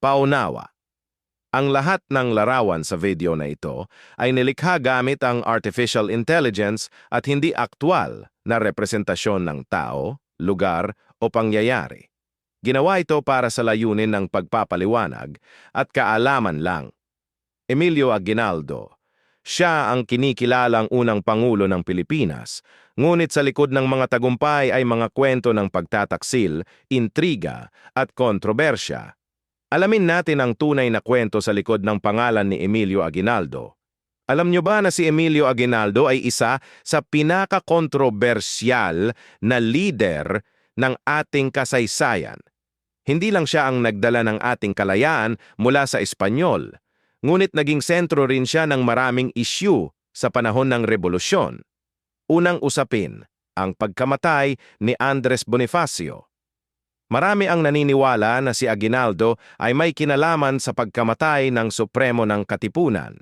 Paunawa. Ang lahat ng larawan sa video na ito ay nilikha gamit ang artificial intelligence at hindi aktwal na representasyon ng tao, lugar o pangyayari. Ginawa ito para sa layunin ng pagpapaliwanag at kaalaman lang. Emilio Aguinaldo, siya ang kinikilalang unang Pangulo ng Pilipinas, ngunit sa likod ng mga tagumpay ay mga kwento ng pagtataksil, intriga at kontrobersya. Alamin natin ang tunay na kwento sa likod ng pangalan ni Emilio Aguinaldo. Alam nyo ba na si Emilio Aguinaldo ay isa sa pinaka-kontrobersyal na leader ng ating kasaysayan? Hindi lang siya ang nagdala ng ating kalayaan mula sa Espanyol, ngunit naging sentro rin siya ng maraming issue sa panahon ng revolusyon. Unang usapin, ang pagkamatay ni Andres Bonifacio. Marami ang naniniwala na si Aguinaldo ay may kinalaman sa pagkamatay ng Supremo ng Katipunan.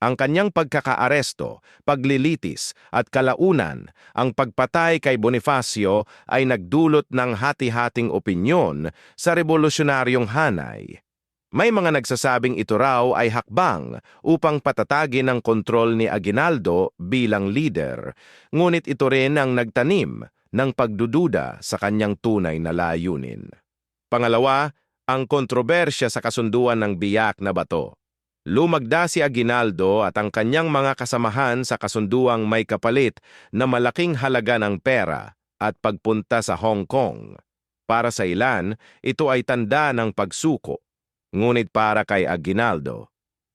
Ang kanyang pagkakaaresto, paglilitis at kalaunan, ang pagpatay kay Bonifacio ay nagdulot ng hati-hating opinyon sa revolusyonaryong hanay. May mga nagsasabing ito raw ay hakbang upang patatagin ang kontrol ni Aguinaldo bilang leader, ngunit ito rin ang nagtanim ng pagdududa sa kanyang tunay na layunin. Pangalawa, ang kontrobersya sa kasunduan ng biyak na bato. Lumagda si Aguinaldo at ang kanyang mga kasamahan sa kasunduang may kapalit na malaking halaga ng pera at pagpunta sa Hong Kong. Para sa ilan, ito ay tanda ng pagsuko. Ngunit para kay Aguinaldo,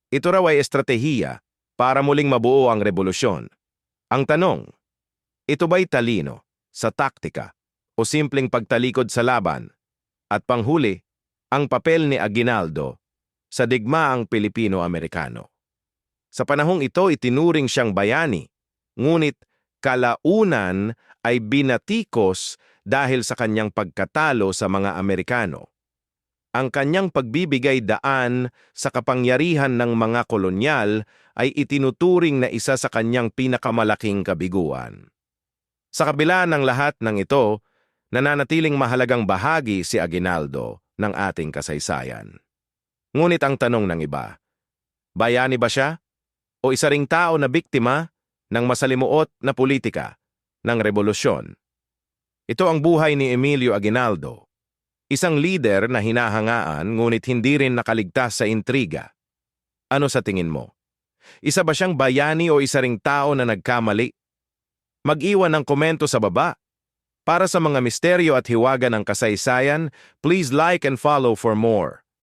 ito raw ay estratehiya para muling mabuo ang revolusyon. Ang tanong, ito ba'y talino? Sa taktika o simpleng pagtalikod sa laban. At panghuli, ang papel ni Aguinaldo sa digmaang Pilipino-Amerikano. Sa panahong ito, itinuring siyang bayani, ngunit kalaunan ay binatikos dahil sa kanyang pagkatalo sa mga Amerikano. Ang kanyang pagbibigay daan sa kapangyarihan ng mga kolonyal ay itinuturing na isa sa kanyang pinakamalaking kabiguan. Sa kabila ng lahat ng ito, nananatiling mahalagang bahagi si Aguinaldo ng ating kasaysayan. Ngunit ang tanong ng iba, bayani ba siya? O isa ring tao na biktima ng masalimuot na politika ng revolusyon? Ito ang buhay ni Emilio Aguinaldo, isang leader na hinahangaan ngunit hindi rin nakaligtas sa intriga. Ano sa tingin mo? Isa ba siyang bayani o isa ring tao na nagkamali mag-iwan ng komento sa baba. Para sa mga misteryo at hiwaga ng kasaysayan, please like and follow for more.